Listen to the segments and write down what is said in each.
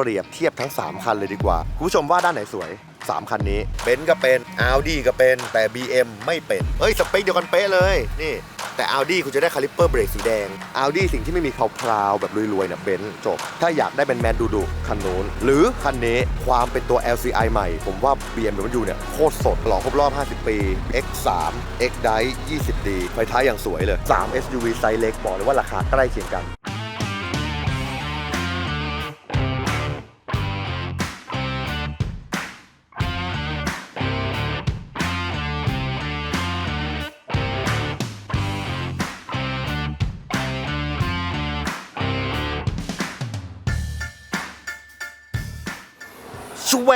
เปรียบเทียบทั้ง 3 คันเลยดีกว่า คุณผู้ชมว่าด้านไหนสวย 3 คันนี้เบนซ์ก็เป็น Audi ก็เป็นแต่ BM ไม่เป็นเอ้ย สเปคเดียวกันเป๊ะเลย นี่ แต่ Audi คุณจะได้คาลิปเปอร์เบรกสีแดง Audi สิ่งที่ไม่มีพราวๆแบบรวยๆเนี่ยเบนซ์จบ ถ้าอยากได้เป็นแมนดูดุๆคันนู้นหรือคันนี้ความเป็นตัว LCI ใหม่ ผมว่า BMW เนี่ยโคตรสดหล่อครบรอบ 50 ปี X3 X Drive 20D ไฟท้ายอย่างสวยเลย 3 SUV ไซส์เล็กบอกเลยว่าราคาใกล้เคียงกัน ชเว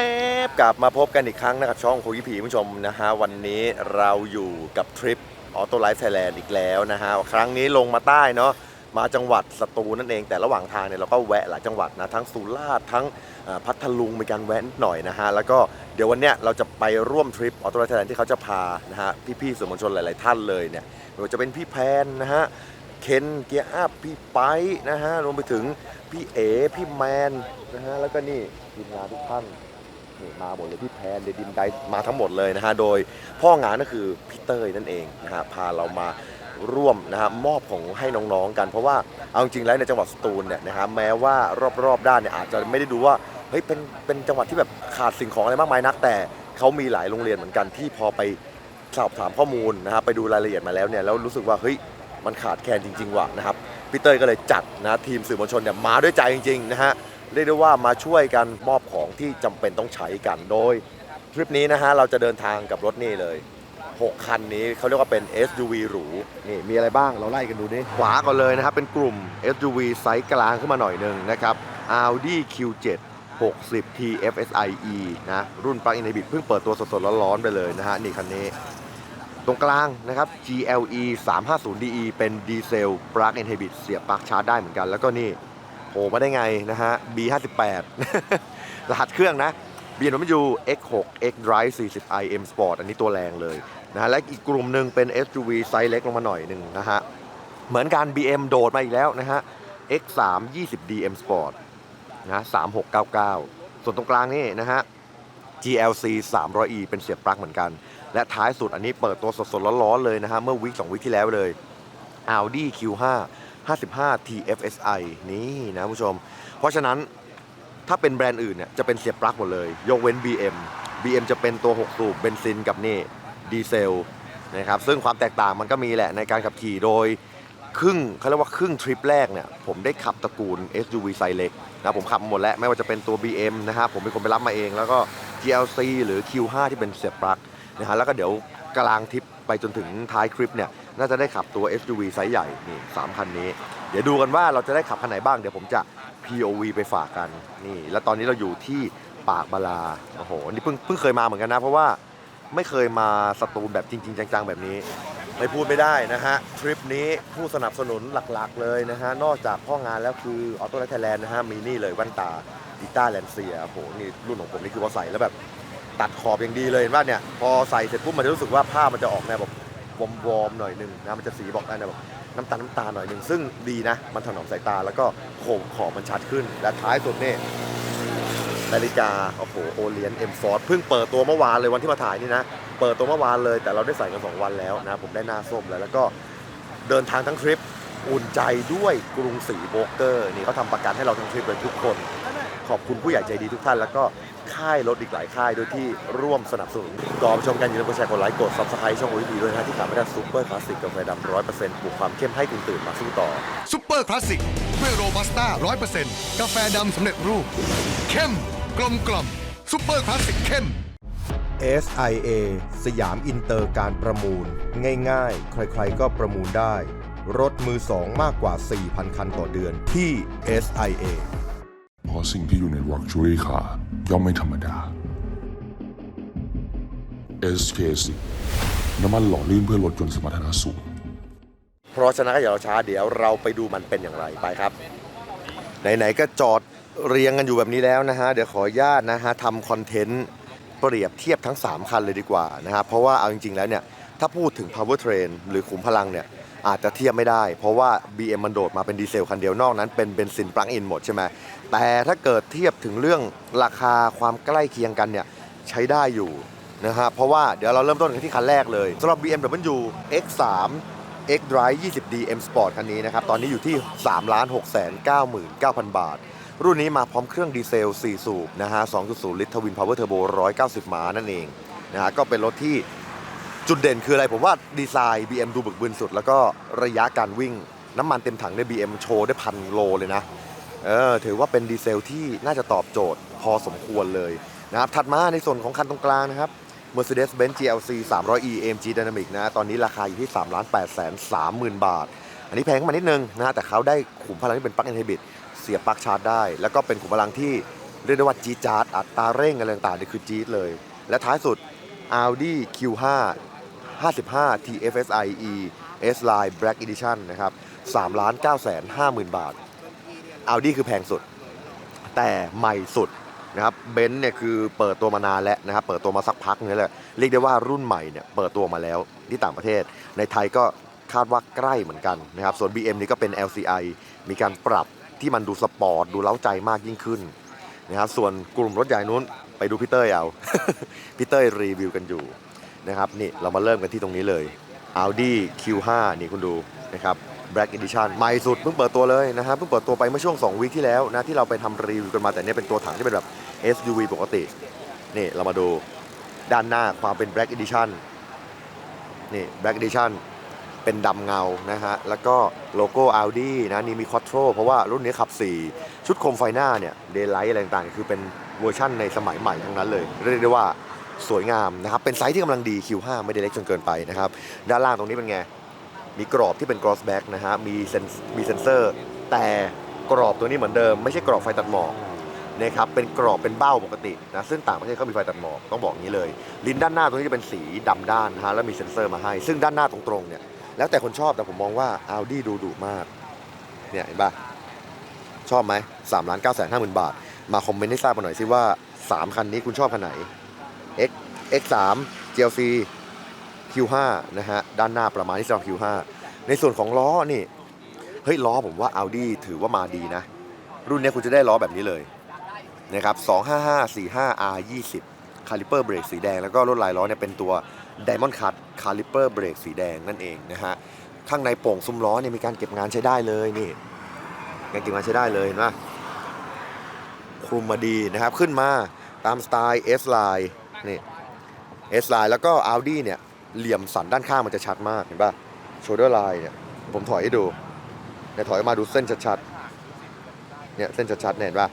บกลับมาพบกันอีกครั้งนะครับช่องโคุยผีผู้ชมนะฮะวันนี้เราอยู่กับทริปออโต้ไลฟ์ไทยแลนด์อีกแล้วนะฮะครั้งนี้ลงมาใต้เนาะมาจังหวัดสตูลนั่นเอง แต่ระหว่างทางเนี่ยเราก็แวะหลายจังหวัดนะทั้งสุราษฎร์ทั้งพัทลุงมีการแวะนิดหน่อยนะฮะแล้วก็เดี๋ยววันเนี้ยเราจะไปร่วมทริปออโต้ไลฟ์ไทยแลนด์ที่เขาจะพานะฮะพี่ๆสื่อมวลชนหลาย ๆ ท่านเลยเนี่ยไม่ว่าจะเป็นพี่แพนนะฮะ เคนเกียร์อัพพี่ไปนะฮะรวมไปถึงพี่เอพี่แมนนะฮะแล้วก็นี่ทีมงานทุกท่านนี่มาหมดเลยพี่แพนเดดินไดมาทั้งหมดเลยนะฮะโดยพ่องานก็คือพี่เต้ยนั่นเองนะฮะพาเรามาร่วมนะฮะมอบของให้น้องๆกัน เพราะว่าเอาจริงๆแล้วในจังหวัดสตูลเนี่ยนะฮะแม้ว่ารอบๆด้านเนี่ยอาจจะไม่ได้ดูว่าเฮ้ยเป็นเป็นจังหวัดที่แบบขาดสิ่งของอะไรมากมายนัก แต่เขามีหลายโรงเรียนเหมือนกันที่พอไปสอบถามข้อมูลนะฮะไปดูรายละเอียดมาแล้วเนี่ยแล้วรู้สึกว่าเฮ้ย มันขาดแคลนจริง ๆ ว่ะนะครับพี่เต้ยก็เลยจัดนะทีมสื่อมวลชนเนี่ยมาด้วยใจจริงๆนะฮะเรียกได้ว่ามาช่วยกันมอบของที่จำเป็นต้องใช้กันโดยทริปนี้นะฮะเราจะเดินทางกับรถนี่เลย 6 คันนี้เขาเรียกว่าเป็น SUV หรูนี่มีอะไรบ้างเราไล่กันดูนี่ขวาก่อนเลยนะครับเป็นกลุ่ม SUV ไซส์กลางขึ้นมาหน่อยหนึ่งนะครับ Audi Q7 60 TFSI E นะรุ่น Plug-in Hybrid เพิ่งเปิดตัวสดๆร้อนๆไปเลยนะฮะนี่คันนี้ ตรงกลางนะครับ GLE 350 DE เป็นดีเซล Plug-in Hybrid เสียบปลั๊กชาร์จได้เหมือนกัน แล้วก็นี่โผล่มาได้ไงนะฮะ B58 รหัสเครื่องนะ BMW X6 X Drive 40i M Sport อันนี้ตัวแรงเลยนะฮะและอีกกลุ่มหนึ่งเป็น SUV ไซส์เล็กลงมาหน่อยหนึ่งนะฮะ เหมือนกัน BM โดดมาอีกแล้วนะฮะ X3 20D M Sport นะ3699 ส่วนตรงกลางนี่นะฮะ GLC 300e เป็นเสียบปลั๊กเหมือนกัน และท้ายสุดอันนี้เปิดตัวสดๆร้อนๆเลยนะฮะเมื่อวิค2วิคที่แล้วเลย Audi Q5 55 TFSI นี่นะผู้ชม เพราะฉะนั้นถ้าเป็นแบรนด์อื่นเนี่ยจะเป็นเสียบปลั๊กหมดเลย ยกเว้น BM BM จะเป็นตัว 6 สูบเบนซินกับนี่ดีเซลนะครับซึ่งความแตกต่างมันก็มีแหละในการขับขี่โดยครึ่งเขาเรียกว่าครึ่งทริปแรกเนี่ยผมได้ขับตระกูล SUV ไซเล็กนะผมขับหมดแล้ว ไม่ว่าจะเป็นตัว BM นะครับผมเป็นคนไปรับมาเอง แล้วก็ GLC หรือ Q5 ที่เป็นเสียบปลั๊กนะฮะแล้วก็เดี๋ยวกลางทริปไปจนถึงท้ายคลิปเนี่ยน่าจะได้ขับตัว SUV ไซส์ใหญ่นี่สามคันนี้ เดี๋ยวดูกันว่าเราจะได้ขับคันไหนบ้างเดี๋ยวผมจะ POV ไปฝากกันนี่ แล้วตอนนี้เราอยู่ที่ปากบาลาโอ้โหนี่เพิ่งเพิ่งเคยมาเหมือนกันนะ เพราะว่าไม่เคยมาสตูลแบบจริง ๆ จังๆ แบบนี้ ไม่พูดไม่ได้นะฮะ ทริปนี้ผู้สนับสนุนหลักๆ เลยนะฮะ นอกจากพ่องานแล้วคือออโต้ไลท์ไทยแลนด์นะฮะ มีนี่เลยแว่นตา ดิต้าแลนเซียโอ้โหนี่รุ่นของผมนี่คือพอใส่แล้วแบบ ตัดขอบอย่างดีเลยเห็นว่าเนี่ย พอใส่เสร็จปุ๊บมันจะรู้สึกว่าผ้ามันจะออกแนวแบบวอมวอมๆหน่อยนึงนะมันจะสีบอกได้นะแบบน้ำตาลน้ำตาลหน่อยหนึงซึ่งดีนะ มันถนอมสายตาแล้วก็โค้งขอบมันชัดขึ้น และท้ายสุดนี่นาฬิกาโอ้โหโอเลียนเอ็มฟอร์เพิ่งเปิดตัวเมื่อวานเลยวันที่มาถ่ายนี่นะ เปิดตัวเมื่อวานเลยแต่เราได้ใส่กันสองวันแล้วนะ ผมได้หน้าส้มแล้ว แล้วก็เดินทางทั้งทริป อุ่นใจด้วยกรุงศรีโบรกเกอร์ นี่เขาทำประกันให้เราทั้งทริปเลยทุกคน ขอบคุณผู้ใหญ่ใจดีทุกท่าน แล้วก็ค่ายรถอีกหลายค่ายโดยที่ร่วมสนับสนุนก่อนชมกันอย่าลืมกดแชร์กดไลค์กดซับสไครต์ช่องโอทีด้วยนะที่ขาดไม่ได้ซุปเปอร์คลาสสิกกาแฟดำร้อยเปอร์เซ็นต์ปลุกความเข้มให้คุณตื่นมาสู้ต่อซุปเปอร์คลาสสิกด้วยโรบัสต้า100%กาแฟดำสำเร็จรูป เข้มกลมกล่อมซุปเปอร์คลาสสิกเข้ม SIA สยามอินเตอร์การประมูล ง่ายๆ ใครๆก็ประมูลได้ รถมือสองมากกว่า 4,000 คันต่อเดือนที่ SIA ราะสิ่งที่อยู่ใน Luxury Car ย่อมไม่ธรรมดา SK10 น้ำมันหล่อลื่นเพื่อลดยนต์สมรรถนะสูง เพราะฉะนั้นก็อย่ารอช้าเดี๋ยวเราไปดูมันเป็นอย่างไรไปครับ ไหน ๆ ก็จอดเรียงกันอยู่แบบนี้แล้วนะฮะ เดี๋ยวขออนุญาตนะฮะทำคอนเทนต์เปรียบเทียบทั้ง 3 คันเลยดีกว่านะครับเพราะว่าเอาจริง ๆ แล้วเนี่ย ถ้าพูดถึง power train หรือขุมพลังเนี่ย อาจจะเทียบไม่ได้ เพราะว่า BM มันโดดมาเป็นดีเซลคันเดียวนอกนั้นเป็นเบนซินปลั๊กอินหมดใช่ไหมแต่ถ้าเกิดเทียบถึงเรื่องราคาความใกล้เคียงกันเนี่ยใช้ได้อยู่นะฮะเพราะว่าเดี๋ยวเราเริ่มต้นกันที่คันแรกเลยสำหรับ BMW X3 X Drive 20D M Sport คันนี้นะครับ ตอนนี้อยู่ที่3 6 9 9 0 0 0 บาท รุ่นนี้มาพร้อมเครื่องดีเซล 4 สูบนะฮะ 2.0 ลิตรทวินพาวเวอร์เทอร์โบ 190 ม้านั่นเองนะฮะ ก็เป็นรถที่ จุดเด่นคืออะไรผมว่าดีไซน์ BM ดูบึกบึนสุด แล้วก็ระยะการวิ่ง น้ำมันเต็มถังใน BM โชว์ได้พันโลเลยนะเออถือว่าเป็นดีเซลที่น่าจะตอบโจทย์พอสมควรเลยนะครับถัดมาในส่วนของคันตรงกลางนะครับ Mercedes-Benz GLC 300e AMG Dynamic นะตอนนี้ราคาอยู่ที่ 3 8 3 0 0 0 บาท อันนี้แพงขึ้นมานิดนึงนะแต่เขาได้ขุมพลังที่เป็นปลั๊กอินไฮบริดเสียบปลั๊กชาร์จได้ แล้วก็เป็นขุมพลังที่เรียกได้ว่าจี๊ดจ๊าดอัตราเร่งอะไรต่างๆนี่คือจี๊ดเลย และท้ายสุด Audi Q5 55 TFSI E S Line Black Edition นะครับ3 9 5 0 0 0 0 บาท Audi คือแพงสุด แต่ใหม่สุดนะครับเบนซ์เนี่ยคือเปิดตัวมานานแล้วนะครับเปิดตัวมาสักพักนึงแล้แหละเรียกได้ว่ารุ่นใหม่เนี่ยเปิดตัวมาแล้วที่ต่างประเทศ ในไทยก็คาดว่าใกล้เหมือนกันนะครับส่วน BM นี่ก็เป็น LCI มีการปรับที่มันดูสปอร์ตดูเล้าใจมากยิ่งขึ้นนะครับส่วนกลุ่มรถใหญ่นู้นไปดูพี่เต้ยเอา พี่เต้ยรีวิวกันอยู่ นะครับนี่เรามาเริ่มกันที่ตรงนี้เลย Audi Q5 นี่คุณดูนะครับ Black Edition ใหม่สุดเพิ่งเปิดตัวเลยนะครับเพิ่งเปิดตัวไปเมื่อช่วง 2วีคที่แล้วนะที่เราไปทำรีวิวกันมาแต่เนี่ยเป็นตัวถังที่เป็นแบบ SUV ปกติ นี่เรามาดูด้านหน้าความเป็น Black Edition นี่ Black Edition เป็นดำเงานะฮะ แล้วก็โลโก้ Audi นะนี่มี Quattro เพราะว่ารุ่นนี้ขับ 4 ชุดโคมไฟหน้าเนี่ย Daylight อะไรต่างๆ คือเป็นเวอร์ชั่นในสมัยใหม่ทั้งนั้นเลย เรียกได้ว่า สวยงามนะครับ เป็นไซส์ที่กำลังดี Q5 ไม่ได้เล็กจนเกินไปนะครับ ด้านล่างตรงนี้เป็นไง มีกรอบที่เป็น cross back นะฮะ มีเซนมีเซนเซอร์ แต่กรอบตัวนี้เหมือนเดิม ไม่ใช่กรอบไฟตัดหมอกนะครับ เป็นกรอบเป็นเบ้าปกตินะซึ่งต่างประเทศเขามีไฟตัดหมอกต้องบอกอย่างนี้เลย ลิ้นด้านหน้าตรงนี้จะเป็นสีดำด้านนะฮะ แล้วมีเซนเซอร์มาให้ ซึ่งด้านหน้าตรงๆเนี่ย แล้วแต่คนชอบ แต่ผมมองว่า Audi ดูดุมาก เนี่ยเห็นปะชอบไหมสามล้านเก้าแสนห้าหมื่นบาท มาคอมเมนต์ให้ทราบมาหน่อยสิว่า 3 คันนี้คุณชอบคันไหน X X3 GLC Q5 นะฮะด้านหน้าประมาณที่สำหรับ Q5 ในส่วนของล้อนี่เฮ้ยล้อผมว่า Audi ถือว่ามาดีนะ รุ่นนี้คุณจะได้ล้อแบบนี้เลยนะครับ255 45 R 20 คาลิเปอร์เบรกสีแดง แล้วก็ลวดลายล้อเนี่ยเป็นตัว Diamond Cut คาลิเปอร์เบรกสีแดงนั่นเองนะฮะข้างในโป่งซุ้มล้อเนี่ยมีการเก็บงานใช้ได้เลยนี่การเก็บงานใช้ได้เลยเห็นไหมคลุมมาดีนะครับ ขึ้นมาตามสไตล์ S line นี่ S line แล้วก็ Audi เนี่ยเหลี่ยมสันด้านข้างมันจะชัดมากเห็นป่ะ shoulder line เนี่ยผมถอยให้ดูเนี่ยถอยมาดูเส้นชัดๆเนี่ยเส้นชัดๆเนี่ยเห็นป่ะ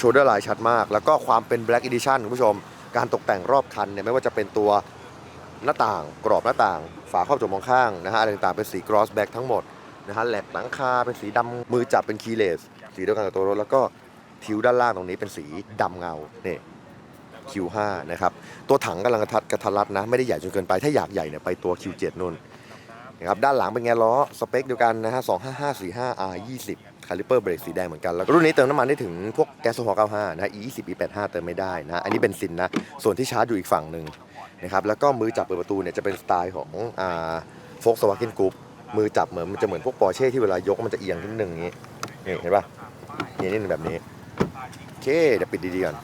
shoulder line ชัดมาก แล้วก็ความเป็น black edition คุณผู้ชมการตกแต่งรอบคันเนี่ยไม่ว่าจะเป็นตัวหน้าต่างกรอบหน้าต่าง ฝาครอบจมองข้างนะฮะอะไรต่างๆเป็นสี cross back ทั้งหมดนะฮะแหลกหลังคาเป็นสีดำมือจับเป็น keyless สีเดียวกันกับตัวรถแล้วก็ทิวด้านล่างตรงนี้เป็นสีดำเงาเนี่ย Q5 นะครับ ตัวถังกำลังกระทัดกระทัดรัดนะ ไม่ได้ใหญ่จนเกินไป ถ้าอยากใหญ่เนี่ยไปตัว Q7 นู่นนะครับ ด้านหลังเป็นไงล้อ สเปคเดียวกันนะฮะ 25545 R 20 คาลิเปอร์เบรกสีแดงเหมือนกัน แล้วรุ่นนี้เติมน้ำมันได้ถึงพวกแก๊สโซฮอล์95 นะ E20 E85 เติมไม่ได้นะ อันนี้เป็นซินนะ ส่วนที่ชาร์จอยู่อีกฝั่งหนึ่งนะครับ แล้วก็มือจับเปิดประตูเนี่ยจะเป็นสไตล์ของอ่าโฟกสวากินกรุ๊ปมือจับเหมือนมันจะเหมือนพวกปอร์เช่ที่เวลายกมันจะเอียงนิดนึงอย่างนี้นี่เห็นป่ะนี่นี่แบบนี้โอเคเดี๋ยวปิดดีๆก่อน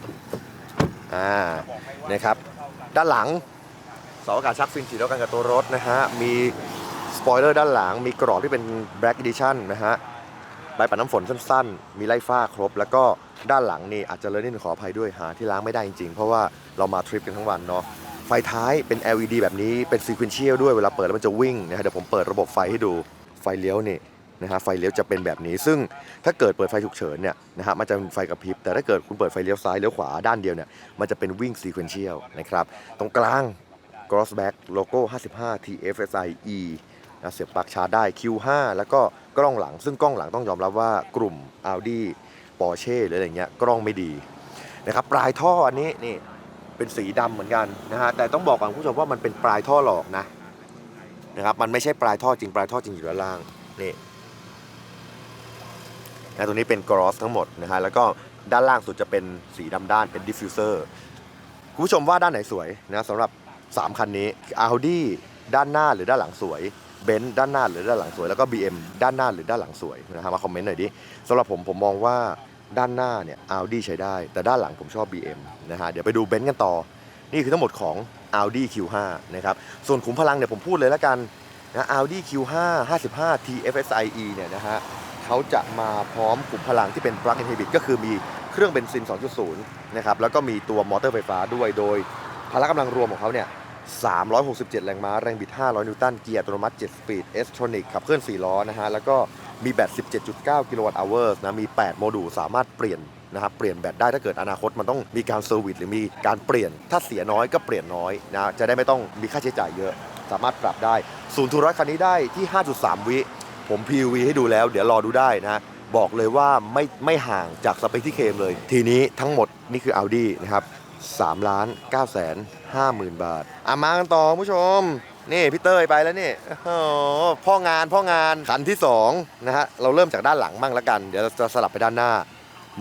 อ่านะครับ ด้านหลังเสาอากาศชักฟินสีเดียวกันกับตัวรถนะฮะ มีสปอยเลอร์ด้านหลัง มีกรอบที่เป็น Black Edition นะฮะใบปัดน้ำฝนสั้นๆ มีไล่ฟ้าครบ แล้วก็ด้านหลังนี่อาจจะเลยนิดนึงขออภัยด้วยหาที่ล้างไม่ได้จริงๆ เพราะว่าเรามาทริปกันทั้งวันเนาะ ไฟท้ายเป็น LED แบบนี้ เป็นซีค u นเชียลด้วย เวลาเปิดแล้วมันจะวิ่งนะฮะ เดี๋ยวผมเปิดระบบไฟให้ดู ไฟเลี้ยวนี่ นะฮะไฟเลี้ยวจะเป็นแบบนี้ ซึ่งถ้าเกิดเปิดไฟฉุกเฉินเนี่ยนะฮะมันจะเป็นไฟกระพริบ แต่ถ้าเกิดคุณเปิดไฟเลี้ยวซ้ายเลี้ยวขวาด้านเดียวเนี่ยมันจะเป็นวิ่งซีเควนเชียลนะครับตรงกลาง cross back โลโก้ 55 TFSI E นะเสียบปลั๊กชาร์จได้ Q5 แล้วก็กล้องหลัง ซึ่งกล้องหลังต้องยอมรับว่ากลุ่ม Audi Porsche หรืออะไรเงี้ยกล้องไม่ดีนะครับปลายท่ออันนี้นี่เป็นสีดำเหมือนกันนะฮะแต่ต้องบอกก่อนผู้ชมว่ามันเป็นปลายท่อหลอกนะนะครับมันไม่ใช่ปลายท่อจริงปลายท่อจริงอยู่ด้านล่างนี่ นะตรงนี้เป็น cross ทั้งหมดนะฮะแล้วก็ด้านล่างสุดจะเป็นสีดำด้านเป็น diffuser คุณผู้ชมว่าด้านไหนสวยนะสำหรับ 3 คันนี้ Audi ด้านหน้าหรือด้านหลังสวยเบนซ์ด้านหน้าหรือด้านหลังสวยแล้วก็ BM ด้านหน้าหรือด้านหลังสวยนะฮะมาคอมเมนต์หน่อยดิสำหรับผมผมมองว่าด้านหน้าเนี่ย Audi ใช้ได้ แต่ด้านหลังผมชอบ BM นะฮะเดี๋ยวไปดูเบนซ์กันต่อ นี่คือทั้งหมดของ Audi Q5 นะครับส่วนขุมพลังเนี่ยผมพูดเลยแล้วกันนะ Audi Q5 55 TFSIe เนี่ยนะฮะ เขาจะมาพร้อมขุมพลังที่เป็น plug-in hybrid ก็คือมีเครื่องเบนซิน 2.0 นะครับ แล้วก็มีตัวมอเตอร์ไฟฟ้าด้วย โดยพละกำลังรวมของเขาเนี่ย 367 แรงม้า แรงบิด 500 นิวตัน เกียร์อัตโนมัติ 7 สปีด เอสทรอนิกขับเคลื่อน 4 ล้อนะฮะ แล้วก็มีแบต 17.9 กิโลวัตต์อเวอร์นะ มี 8 โมดูลสามารถเปลี่ยนนะครับ เปลี่ยนแบตได้ถ้าเกิดอนาคตมันต้องมีการเซอร์วิสหรือมีการเปลี่ยน ถ้าเสียน้อยก็เปลี่ยนน้อยนะ จะได้ไม่ต้องมีค่าใช้จ่ายเยอะ สามารถปรับได้ ศูนย์ทูร้อยคันนี้ได้ที่ 5.3 วิ ผม PV ให้ดูแล้ว เดี๋ยวรอดูได้นะ บอกเลยว่าไม่ไม่ห่างจากสเปคที่เคมเลย ทีนี้ทั้งหมดนี่คือ Audi นะครับ3ล้าน9แสน5หมื่นบาทอะมากันต่อผู้ชม นี่พี่เต้ยไปแล้วนี่พ่องานพ่องานคันที่2นะฮะเราเริ่มจากด้านหลังมั่งแล้วกัน เดี๋ยวเราจะสลับไปด้านหน้า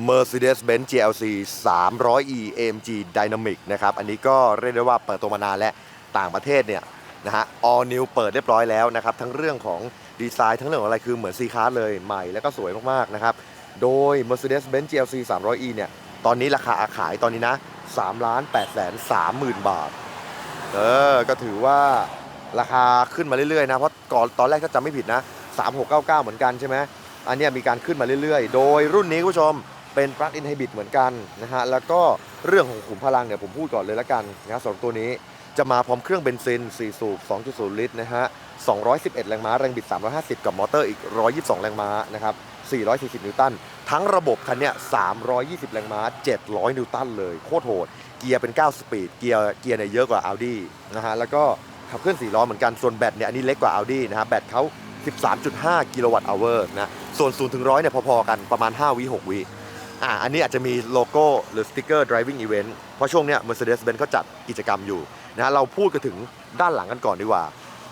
Mercedes-Benz GLC 300e AMG Dynamic นะครับ อันนี้ก็เรียกได้ว่าเปิดตัวมานานและต่างประเทศเนี่ยนะฮะ all new เปิดเรียบร้อยแล้วนะครับ ทั้งเรื่องของ ดีไซน์ทั้งเรื่องของอะไรคือเหมือน C Class เลยใหม่แล้วก็สวยมากๆนะครับ โดย Mercedes-Benz GLC 300e เนี่ย ตอนนี้ราคาขายตอนนี้นะ3ล้าน8แสน3หมื่นบาท เออ ก็ถือว่าราคาขึ้นมาเรื่อยๆนะ เพราะก่อนตอนแรกถ้าจำไม่ผิดนะ 3699 เหมือนกันใช่ไหมอันนี้มีการขึ้นมาเรื่อยๆ โดยรุ่นนี้คุณผู้ชมเป็น plug-in hybrid เหมือนกันนะฮะ แล้วก็เรื่องของขุมพลังเนี่ยผมพูดก่อนเลยละกันนะสำหรับตัวนี้จะมาพร้อมเครื่องเบนซิน 4 สูบ 2.0 ลิตรนะฮะ 211 แรงม้า แรงบิด 350 กับมอเตอร์อีก 122 แรงม้านะครับ 440 นิวตัน ทั้งระบบคันเนี้ย320 แรงม้า 700 นิวตันเลย โคตรโหด เกียร์เป็น 9 สปีด เกียร์ เกียร์เนี่ยเยอะกว่า Audi นะฮะ แล้วก็ขับเคลื่อน4ล้อเหมือนกัน ส่วนแบตเนี่ย อันนี้เล็กกว่า Audi นะฮะ แบตเขา13.5 กิโลวัตต์อเวอร์นะ ส่วน 0 ถึง 100 เนี่ย พอๆ กัน ประมาณ 5 วิ 6 วิ อ่า อันนี้อาจจะมีโลโก้หรือสติกเกอร์ driving event เพราะช่วงเนี้ย Mercedes-Benz เขาจัดกิจกรรมอยู่นะฮะเราพูดกันถึงด้านหลังกันก่อนดีกว่า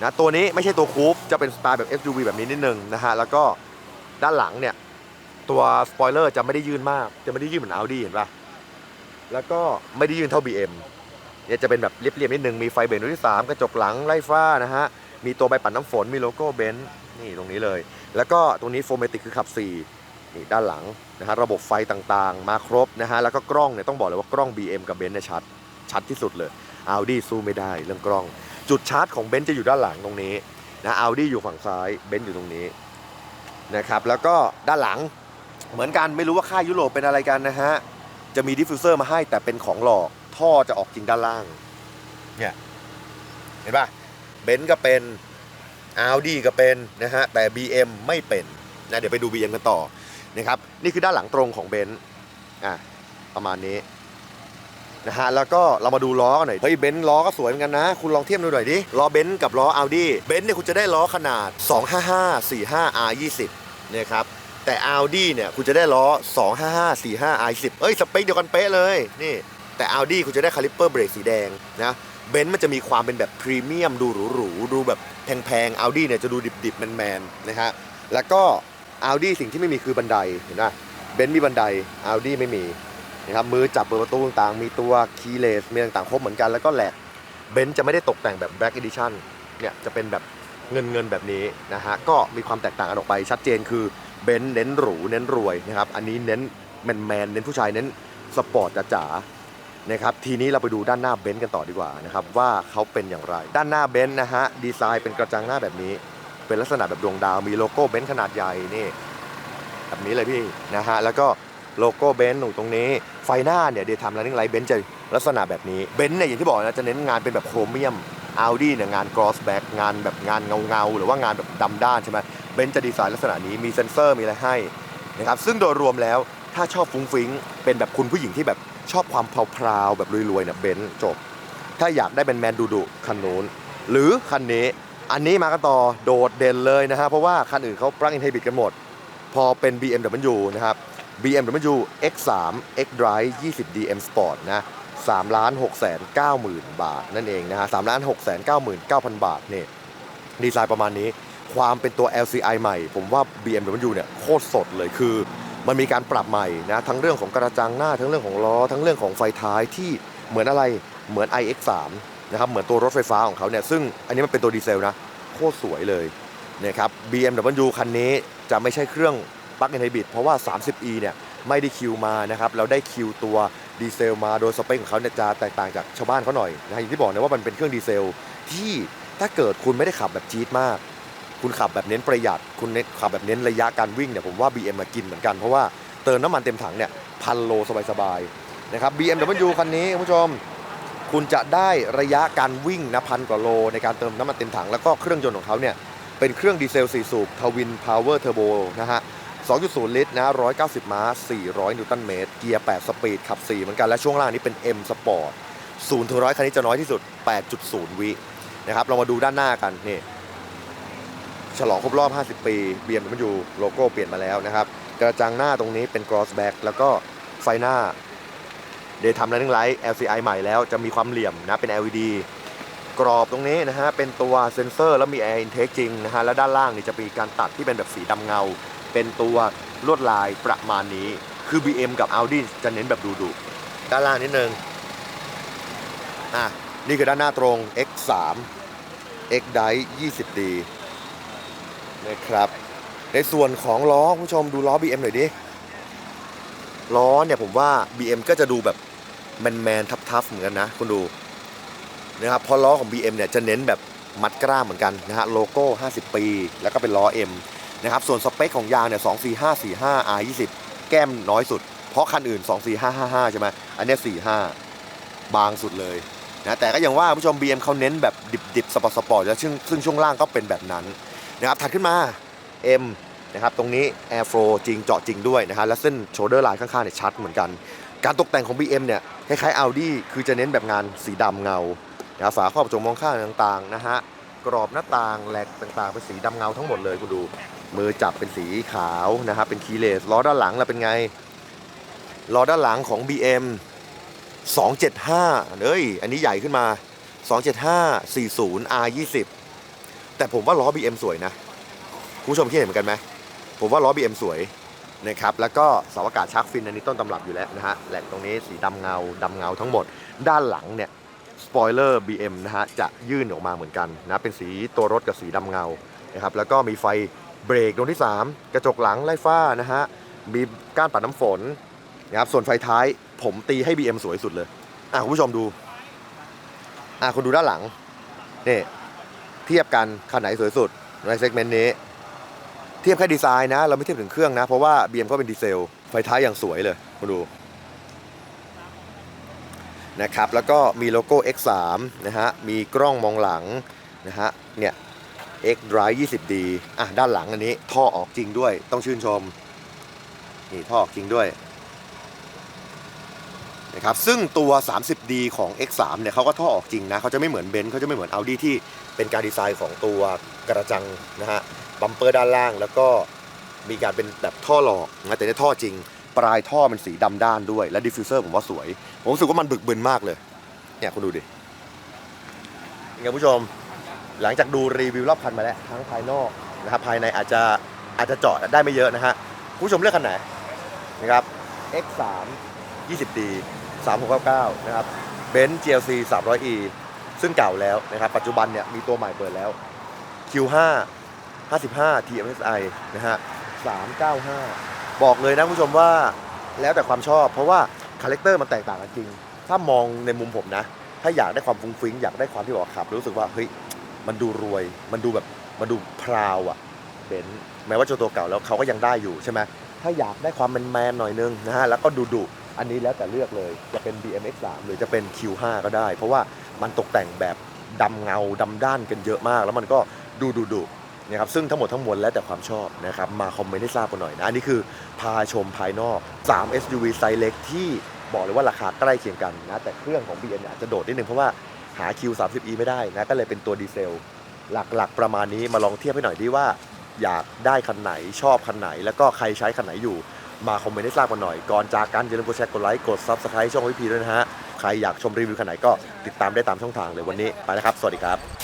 นะตัวนี้ไม่ใช่ตัวคูปจะเป็นสไตล์แบบ SUV แบบนี้นิดนึงนะฮะแล้วก็ด้านหลังเนี่ยตัวสปอยเลอร์จะไม่ได้ยื่นมาก จะไม่ได้ยื่นเหมือน Audi เห็นปะแล้วก็ไม่ได้ยื่นเท่า BM เนี่ยจะเป็นแบบเรียบๆนิดนึงมีไฟเบรกดวงที่ 3 กระจกหลังไล่ฟ้านะฮะมีตัวใบปัดน้ำฝนมีโลโก้เบนซ์นี่ตรงนี้เลย แล้วก็ตรงนี้โฟเมติกคือขับ 4 นี่ด้านหลังนะฮะระบบไฟต่างๆ มาครบนะฮะแล้วก็กล้องเนี่ยต้องบอกเลยว่ากล้อง BM กับเบนซ์เนี่ยชัดชัดที่สุดเลย Audi สู้ไม่ได้เรื่องกล้อง จุดชาร์จของเบนซ์จะอยู่ด้านหลังตรงนี้นะ Audi อยู่ฝั่งซ้ายเบนซ์อยู่ตรงนี้นะครับแล้วก็ด้านหลังเหมือนกันไม่รู้ว่าค่ายยุโรปเป็นอะไรกันนะฮะจะมีดิฟฟิวเซอร์มาให้แต่เป็นของหลอกท่อจะออกจริงด้านล่างเนี่ยเห็นป่ะเบนซ์ก็เป็น Audi ก็เป็นนะฮะแต่ BM ไม่เป็นนะเดี๋ยวไปดู BM กันต่อนะครับนี่คือด้านหลังตรงของเบนซ์อะประมาณนี้ นะฮะแล้วก็เรามาดูล้อกันหน่อยเฮ้ยเบนซ์ล้อก็สวยเหมือนกันนะ คุณลองเทียบดูหน่อยดิล้อเบนซ์กับล้อ Audi เบนซ์เนี่ยคุณจะได้ล้อขนาด 255 45 R20 เนี่ยครับแต่ Audi เนี่ยคุณจะได้ล้อ 255 45 R20 เอ้ยสเปคเดียวกันเป๊ะเลยนี่แต่ Audi คุณจะได้คาลิปเปอร์เบรกสีแดงนะเบนซ์มันจะมีความเป็นแบบพรีเมียมดูหรูๆดูแบบแพงๆ Audi เนี่ยจะดูดิบๆแมนๆนะฮะแล้วก็ Audi สิ่งที่ไม่มีคือบันไดเห็นไหมเบนซ์มีบันได Audi ไม่มี นะครับมือจับเปิดประตูต่างๆ มีตัวคีย์เลสมีต่างๆครบเหมือนกันแล้วก็แหลกเบนซ์จะไม่ได้ตกแต่งแบบ Black Edition เนี่ยจะเป็นแบบเงินเงินแบบนี้นะฮะก็มีความแตกต่างกันออกไปชัดเจนคือเบนซ์เน้นหรูเน้นรวยนะครับอันนี้เน้นแมนๆเน้นผู้ชายเน้นสปอร์ตจ๋าๆนะครับทีนี้เราไปดูด้านหน้าเบนซ์กันต่อดีกว่านะครับว่าเขาเป็นอย่างไร ด้านหน้าเบนซ์นะฮะดีไซน์เป็นกระจังหน้าแบบนี้ เป็นลักษณะแบบดวงดาวมีโลโก้เบนซ์ขนาดใหญ่นี่แบบนี้เลยพี่นะฮะแล้วก็ โลโก้เบนซ์อยู่ตรงนี้ ไฟหน้าเนี่ยเดย์ทำไลนิ่งไลท์เบนซ์จะลักษณะแบบนี้เบนซ์เนี่ยอย่างที่บอกนะจะเน้นงานเป็นแบบโครเมียมอาดีเนี่ยงานกรอสแบ็กงานแบบงานเงาเงาหรือว่างานแบบดำด้านใช่ไหมเบนซ์จะดีไซน์ลักษณะนี้มีเซนเซอร์มีอะไรให้นะครับซึ่งโดยรวมแล้วถ้าชอบฟุ้งฟิ้งเป็นแบบคุณผู้หญิงที่แบบชอบความพราวๆแบบรวยๆเนี่ยเบนซ์จบ ถ้าอยากได้เป็นแมนดูดุคันนู้นหรือคันนี้อันนี้มากันต่อโดดเด่นเลยนะฮะเพราะว่าคันอื่นเขาปลั๊กอินไฮบริดกันหมด พอเป็น BMW นะครับ BMW X3 X Drive 20 DM Sport นะ3ล้าน6แสน9หมื่นบาทนั่นเองนะฮะ3ล้าน6แสน9หมื่น9,000 บาทเนี่ยดีไซน์ประมาณนี้ ความเป็นตัว LCI ใหม่ ผมว่า BMW เนี่ยโคตรสดเลยคือ มันมีการปรับใหม่นะทั้งเรื่องของกระจังหน้า ทั้งเรื่องของล้อ ทั้งเรื่องของไฟท้ายที่เหมือนอะไรเหมือน iX3 นะครับเหมือนตัวรถไฟฟ้าของเขาเนี่ยซึ่งอันนี้มันเป็นตัวดีเซลนะโคโคตรสวยเลยนะครับ BMW คันนี้จะไม่ใช่เครื่อง ปลั๊กอินไฮบริดเพราะว่า 30e เนี่ยไม่ได้คิวมานะครับแล้วได้คิวตัวดีเซลมาโดยสเปคของเขาเนี่ยจะแตกต่างจากชาวบ้านเขาหน่อยนะอย่างที่บอกนะว่ามันเป็นเครื่องดีเซล ที่ถ้าเกิดคุณไม่ได้ขับแบบจี๊ดมาก คุณขับแบบเน้นประหยัด คุณเน้นขับแบบเน้นระยะการวิ่งเนี่ยผมว่า BM มากินเหมือนกันเพราะว่าเติมน้ำมันเต็มถังเนี่ยพันโลสบายๆนะครับ BMW คันนี้คุณผู้ชม คุณจะได้ระยะการวิ่งนะพันกว่าโล ในการเติมน้ำมันเต็มถังแล้วก็เครื่องยนต์ของเขาเนี่ยเป็นเครื่องดีเซล4สูบทวินพาวเวอร์เทอร์โบนะฮะ 2.0 ลิตรนะ 190 ม้า 400 นิวตันเมตร เกียร์ 8 สปีด ขับ 4 เหมือนกัน และช่วงล่างนี้เป็น M Sport 0ถึง100 คันนี้จะน้อยที่สุด 8.0 วินะครับ เรามาดูด้านหน้ากัน นี่ ฉลองครบรอบ 50 ปี BMW โลโก้เปลี่ยนมาแล้วนะครับ กระจังหน้าตรงนี้เป็น cross back แล้วก็ไฟหน้าเดย์ทำ running light LCI ใหม่แล้ว จะมีความเหลี่ยมนะ เป็น LED กรอบตรงนี้นะฮะ เป็นตัวเซ็นเซอร์แล้วมี air intake จริงนะฮะ แล้วด้านล่างนี่จะมีการตัดที่เป็นแบบสีดำเงา เป็นตัวลวดลายประมาณนี้ คือ BM กับ Audi จะเน้นแบบดุๆด้านล่างนิดนึง อะ นี่คือด้านหน้าตรง X3 X Drive 20D นะครับ ในส่วนของล้อผู้ชมดูล้อ BM หน่อยดิ ล้อเนี่ยผมว่า BM ก็จะดูแบบแมนๆทัฟๆเหมือนกันนะคุณดูนะครับพราะล้อของ BM เนี่ยจะเน้นแบบมัดกล้ามเหมือนกันนะฮะโลโก้ 50 ปี แล้วก็เป็นล้อ M นะครับส่วนสเปคของยางเนี่ย24545 R20 แก้มน้อยสุด เพราะคันอื่น24555ใช่ไหมอันนี้ย45บางสุดเลยนะแต่ก็อย่างว่าผู้ชม BM เขาเน้นแบบดิบๆ สปอร์ตสปอร์ตแล้วซึ่งซึ่งช่วงล่างก็เป็นแบบนั้นนะครับถัดขึ้นมา M นะครับตรงนี้ Air Flow จริงเจาะจริงด้วยนะฮะและเส้นโชเดอร์ไลน์ข้างๆเนี่ยชัดเหมือนกัน การตกแต่งของ BM เนี่ยคล้ายๆ Audi คือจะเน้นแบบงานสีดำเงานะฝาครอบกระจกมองข้างต่างๆนะฮะกรอบหน้าต่างแหลกต่างๆเป็นสีดำเงาทั้งหมดเลยคุณดู มือจับเป็นสีขาวนะครับ เป็นคีเลสล้อด้านหลังเราเป็นไงล้อด้านหลังของ BM 275เอ้ยอันนี้ใหญ่ขึ้นมา 275 40 R20 แต่ผมว่าล้อ BM สวยนะคุณผู้ชมคิดเห็นเหมือนกันไหมผมว่าล้อ BM สวยนะครับแล้วก็เสาอากาศชักฟินอันนี้ต้นตำรับอยู่แล้วนะฮะแหลกตรงนี้สีดำเงาดำเงาทั้งหมด ด้านหลังเนี่ยสปอยเลอร์ BM นะฮะจะยื่นออกมาเหมือนกันนะเป็นสีตัวรถกับสีดำเงานะครับแล้วก็มีไฟ เบรกดวงที่ 3 กระจกหลังไล่ฟ้านะฮะมีก้านปัดน้ำฝนนะครับส่วนไฟท้ายผมตีให้ BM สวยสุดเลย อะคุณผู้ชมดู อะคุณดูด้านหลังนี่เทียบกันคันไหนสวยสุดในเซกเมนต์นี้ เทียบแค่ดีไซน์นะ เราไม่เทียบถึงเครื่องนะ เพราะว่า BM ก็เป็นดีเซล ไฟท้ายอย่างสวยเลยมาดูนะครับแล้วก็มีโลโก้ X3 นะฮะมีกล้องมองหลังนะฮะเนี่ย X Drive 20D อะด้านหลังอันนี้ ท่อออกจริงด้วยต้องชื่นชม นี่ท่อออกจริงด้วยนะครับซึ่งตัว 30D ของ X3 เนี่ยเขาก็ท่อออกจริงนะเขาจะไม่เหมือนเบนซ์เขาจะไม่เหมือน Audi ที่เป็นการดีไซน์ของตัวกระจังนะฮะบัมเปอร์ด้านล่างแล้วก็มีการเป็นแบบท่อหลอกนะแต่ในท่อจริง ปลายท่อมันสีดำด้านด้วย และดิฟฟิวเซอร์ผมว่าสวย ผมรู้สึกว่ามันบึกบึนมากเลย เนี่ยคุณดูดิยังไงผู้ชม หลังจากดูรีวิวรอบคันมาแล้วทั้งภายนอกนะครับภายในอาจจะอาจจะเจาะได้ไม่เยอะนะฮะผู้ชมเลือกคันไหนนะครับ X3 20D 3699นะครับ Benz GLC 300E ซึ่งเก่าแล้วนะครับ ปัจจุบันเนี่ยมีตัวใหม่เปิดแล้ว Q5 55 TMSI นะฮะ395 บอกเลยนะคุณผู้ชมว่าแล้วแต่ความชอบ เพราะว่าคาแรคเตอร์มันแตกต่างกันจริง ถ้ามองในมุมผมนะ ถ้าอยากได้ความฟุ้งฟิ้งอยากได้ความที่บอกขับ รู้สึกว่าเฮ้ย มันดูรวย มันดูแบบ มันดูพราวอะเบนซ์แม้ว่าจะตัวเก่าแล้วเขาก็ยังได้อยู่ใช่ไหมถ้าอยากได้ความแมนๆหน่อยนึงนะฮะ แล้วก็ดุดุอันนี้แล้วแต่เลือกเลย จะเป็น BMX3 หรือจะเป็น Q5 ก็ได้ เพราะว่ามันตกแต่งแบบดำเงาดำด้านกันเยอะมาก แล้วมันก็ดูดุดุนะครับ ซึ่งทั้งหมดทั้งมวลแล้วแต่ความชอบนะครับ มาคอมเมนต์ให้ทราบกันหน่อยนะ อันนี้คือพาชมภายนอก 3 SUV ไซส์เล็กที่บอกเลยว่าราคาใกล้เคียงกันนะ แต่เครื่องของ BM เนี่ยอาจจะโดดนิดนึงเพราะว่า หา Q30e ไม่ได้นะก็เลยเป็นตัวดีเซล หลักๆประมาณนี้มาลองเทียบให้หน่อยดีว่า อยากได้คันไหนชอบคันไหน แล้วก็ใครใช้คันไหนอยู่มาคอมเมนต์ให้ทราบกันหน่อยก่อนจากกันอย่าลืมกดแชร์กดไลค์กด Subscribe ช่องวิพีด้วยนะฮะใครอยากชมรีวิวคันไหนก็ติดตามได้ตามช่องทางเลยวันนี้ไปแล้วครับ สวัสดีครับ